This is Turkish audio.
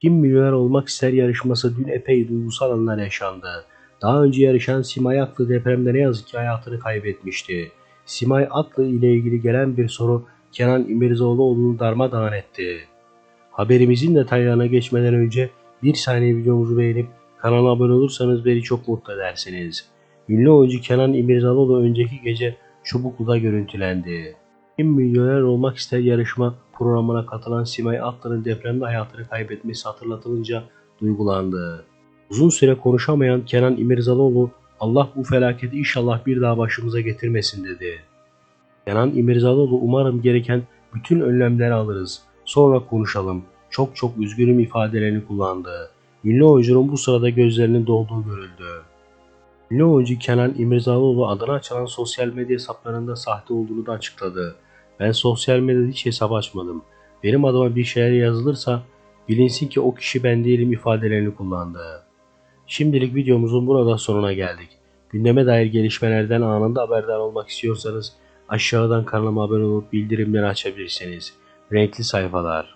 Kim milyoner olmak ister yarışması dün epey duygusal anlar yaşandı. Daha önce yarışan Simay Atlı depremde ne yazık ki hayatını kaybetmişti. Simay Atlı ile ilgili gelen bir soru Kenan İmirzalıoğlu'nu darmadağın etti. Haberimizin detaylarına geçmeden önce bir saniye videomuzu beğenip kanala abone olursanız beni çok mutlu edersiniz. Ünlü oyuncu Kenan İmirzalıoğlu önceki gece Çubuklu'da görüntülendi. Kim milyoner olmak ister yarışma programına katılan Simay Atlı'nın depremde hayatını kaybetmesi hatırlatılınca duygulandı. Uzun süre konuşamayan Kenan İmirzalıoğlu Allah bu felaketi inşallah bir daha başımıza getirmesin dedi. Kenan İmirzalıoğlu umarım gereken bütün önlemleri alırız. Sonra konuşalım. Çok çok üzgünüm ifadelerini kullandı. Ünlü oyuncunun bu sırada gözlerinin dolduğu görüldü. Ünlü oyuncu Kenan İmirzalıoğlu adına açılan sosyal medya hesaplarında sahte olduğunu da açıkladı. Ben sosyal medyada hiç hesap açmadım. Benim adıma bir şeyler yazılırsa bilinsin ki o kişi ben değilim ifadelerini kullandı. Şimdilik videomuzun burada sonuna geldik. Gündeme dair gelişmelerden anında haberdar olmak istiyorsanız aşağıdan kanalıma abone olup bildirimleri açabilirsiniz. Renkli sayfalar.